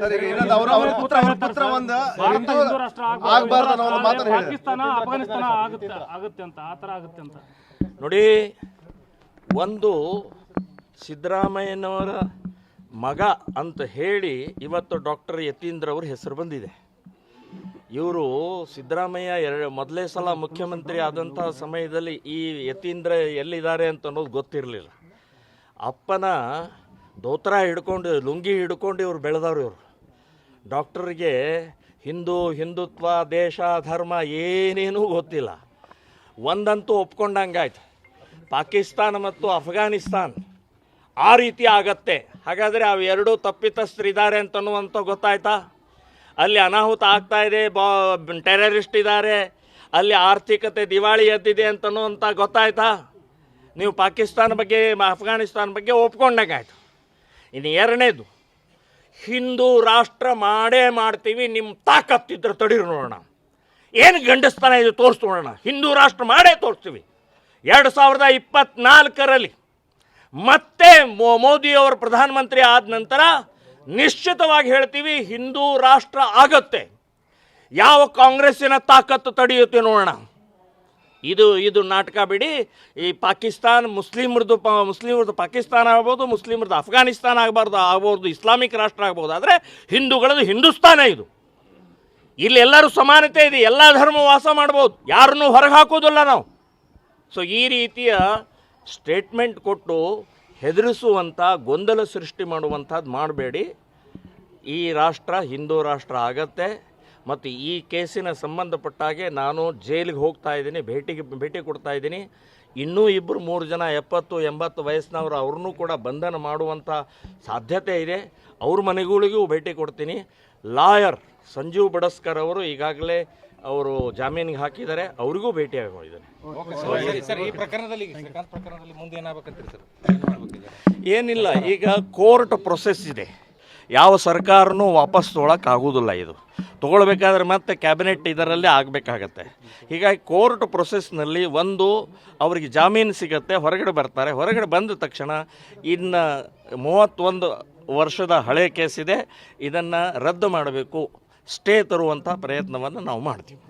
Sir ಇನ್ನೊಂದು ಅವ್ರ ಅವ್ರ ಪುತ್ರ ಅವ್ರ ಪುತ್ರ ಒಂದು ಭಾರತ ಹಿಂದೂ ಹಿಂದೂ ಆಗ್ಬಾರ್ದು, ಆಗ್ಬಾರ್ದು ಅನ್ನೋ ಒಂದು ಮಾತನ್ನ ಹೇಳಿದ್ರು ಪಾಕಿಸ್ತಾನ ಅಫ್ಘಾನಿಸ್ತಾನ ಆಗುತ್ತೆ ಆಗುತ್ತೆ ಅಂತ ಆ ಥರ ಆಗುತ್ತೆ ಅಂತ. ನೋಡಿ ಒಂದು ಸಿದ್ದರಾಮಯ್ಯನವರ ಮಗ ಅಂತ ಹೇಳಿ ಇವತ್ತು ಡಾಕ್ಟರ್ ಯತೀಂದ್ರ ಅವ್ರ ಹೆಸರು ಬಂದಿದೆ. ಇವರು ಸಿದ್ದರಾಮಯ್ಯ ಎರಡು ಮೊದಲೇ ಸಲ ಮುಖ್ಯಮಂತ್ರಿ ಆದಂಥ ಸಮಯದಲ್ಲಿ ಈ ಯತೀಂದ್ರ ಎಲ್ಲಿದ್ದಾರೆ ಅಂತ ಅನ್ನೋದು ಗೊತ್ತಿರಲಿಲ್ಲ. ಅಪ್ಪನ ದೋತ್ರ ಹಿಡ್ಕೊಂಡು, ಲುಂಗಿ ಹಿಡ್ಕೊಂಡು ಇವ್ರು ಬೆಳೆದವ್ರು ಇವರು. ಡಾಕ್ಟರ್ಗೆ ಹಿಂದೂ, ಹಿಂದುತ್ವ, ದೇಶ, ಧರ್ಮ ಏನೇನೂ ಗೊತ್ತಿಲ್ಲ. ಒಂದಂತೂ ಒಪ್ಕೊಂಡಂಗಾಯ್ತು ಪಾಕಿಸ್ತಾನ ಮತ್ತು ಅಫ್ಘಾನಿಸ್ತಾನ್ ಆ ರೀತಿ ಆಗತ್ತೆ. ಹಾಗಾದರೆ ಅವು ಎರಡೂ ತಪ್ಪಿತಸ್ಥರಿದ್ದಾರೆ ಅಂತನ್ನುವಂಥ ಗೊತ್ತಾಯ್ತಾ? ಅಲ್ಲಿ ಅನಾಹುತ ಆಗ್ತಾ ಇದೆ, ಬಾ, ಟೆರರಿಸ್ಟ್ ಇದ್ದಾರೆ, ಅಲ್ಲಿ ಆರ್ಥಿಕತೆ ದಿವಾಳಿ ಎದ್ದಿದೆ ಅಂತನ್ನುವಂಥ ಗೊತ್ತಾಯ್ತಾ? ನೀವು ಪಾಕಿಸ್ತಾನ ಬಗ್ಗೆ, ಅಫ್ಘಾನಿಸ್ತಾನ ಬಗ್ಗೆ ಒಪ್ಕೊಂಡಂಗಾಯ್ತು ಇನ್ನು ಎರಡನೇದು, ಹಿಂದೂ ರಾಷ್ಟ್ರ ಮಾಡೇ ಮಾಡ್ತೀವಿ ನಿಮ್ಮ ತಾಕತ್ತಿದ್ರೆ ತಡೀರಿ ನೋಡೋಣ. ಏನು ಗಂಡಸ್ತಾನ ಇದು ತೋರಿಸ್ತು ನೋಡೋಣ? ಹಿಂದೂ ರಾಷ್ಟ್ರ ಮಾಡೇ ತೋರಿಸ್ತೀವಿ. ಎರಡು ಸಾವಿರದ ಇಪ್ಪತ್ನಾಲ್ಕರಲ್ಲಿ ಮತ್ತೆ ಮೋದಿಯವರು ಪ್ರಧಾನಮಂತ್ರಿ ಆದ ನಂತರ ನಿಶ್ಚಿತವಾಗಿ ಹೇಳ್ತೀವಿ, ಹಿಂದೂ ರಾಷ್ಟ್ರ ಆಗತ್ತೆ. ಯಾವ ಕಾಂಗ್ರೆಸ್ಸಿನ ತಾಕತ್ತು ತಡೆಯುತ್ತೆ ನೋಡೋಣ? ಇದು ಇದು ನಾಟಕ ಬಿಡಿ. ಈ ಪಾಕಿಸ್ತಾನ ಮುಸ್ಲಿಮ್ರದ್ದು ಪ, ಮುಸ್ಲಿಮ್ರದ್ದು ಪಾಕಿಸ್ತಾನ ಆಗ್ಬೋದು, ಮುಸ್ಲಿಮ್ರದ್ದು ಅಫ್ಘಾನಿಸ್ತಾನ ಆಗಬಾರ್ದು ಆಗ್ಬೋದು ಇಸ್ಲಾಮಿಕ್ ರಾಷ್ಟ್ರ ಆಗ್ಬೋದು. ಆದರೆ ಹಿಂದೂಗಳದ್ದು ಹಿಂದೂಸ್ತಾನ ಇದು. ಇಲ್ಲಿ ಎಲ್ಲರೂ ಸಮಾನತೆ ಇದೆ, ಎಲ್ಲ ಧರ್ಮ ವಾಸ ಮಾಡ್ಬೋದು. ಯಾರನ್ನೂ ಹೊರಗೆ ಹಾಕೋದಿಲ್ಲ ನಾವು. ಸೊ ಈ ರೀತಿಯ ಸ್ಟೇಟ್ಮೆಂಟ್ ಕೊಟ್ಟು ಹೆದರಿಸುವಂಥ ಗೊಂದಲ ಸೃಷ್ಟಿ ಮಾಡುವಂಥದ್ದು ಮಾಡಬೇಡಿ. ಈ ರಾಷ್ಟ್ರ ಹಿಂದೂ ರಾಷ್ಟ್ರ ಆಗತ್ತೆ. ಮತ್ತು ಈ ಕೇಸಿನ ಸಂಬಂಧಪಟ್ಟ ಹಾಗೆ ನಾನು ಜೈಲಿಗೆ ಹೋಗ್ತಾ ಇದ್ದೀನಿ ಭೇಟಿಗೆ ಭೇಟಿ ಕೊಡ್ತಾ ಇದ್ದೀನಿ. ಇನ್ನೂ ಇಬ್ಬರು ಮೂರು ಜನ ಎಪ್ಪತ್ತು ಎಂಬತ್ತು ವಯಸ್ಸಿನವರು ಅವ್ರನ್ನೂ ಕೂಡ ಬಂಧನ ಮಾಡುವಂಥ ಸಾಧ್ಯತೆ ಇದೆ. ಅವ್ರ ಮನೆಗಳಿಗೂ ಭೇಟಿ ಕೊಡ್ತೀನಿ. ಲಾಯರ್ ಸಂಜೀವ್ ಬಡಸ್ಕರ್ ಅವರು ಈಗಾಗಲೇ ಅವರು ಜಾಮೀನಿಗೆ ಹಾಕಿದ್ದಾರೆ. ಅವರಿಗೂ ಭೇಟಿ ಆಗಿದ್ದಾರೆ ಏನಿಲ್ಲ ಈಗ ಕೋರ್ಟ್ ಪ್ರೊಸೆಸ್ ಇದೆ. ಯಾವ ಸರ್ಕಾರನೂ ವಾಪಸ್ ತೊಗೊಳಕ್ಕಾಗೋದಿಲ್ಲ ಇದು. ತೊಗೊಳ್ಬೇಕಾದ್ರೆ ಮತ್ತೆ ಕ್ಯಾಬಿನೆಟ್ ಇದರಲ್ಲಿ ಆಗಬೇಕಾಗತ್ತೆ. ಹೀಗಾಗಿ ಕೋರ್ಟ್ ಪ್ರೊಸೆಸ್ನಲ್ಲಿ ಒಂದು ಅವರಿಗೆ ಜಾಮೀನು ಸಿಗತ್ತೆ, ಹೊರಗಡೆ ಬರ್ತಾರೆ. ಹೊರಗಡೆ ಬಂದ ತಕ್ಷಣ ಇನ್ನು ಮೂವತ್ತೊಂದು ವರ್ಷದ ಹಳೆ ಇದೆ. ಇದನ್ನು ರದ್ದು ಮಾಡಬೇಕು. ಸ್ಟೇ ತರುವಂಥ ಪ್ರಯತ್ನವನ್ನು ನಾವು ಮಾಡ್ತೀವಿ.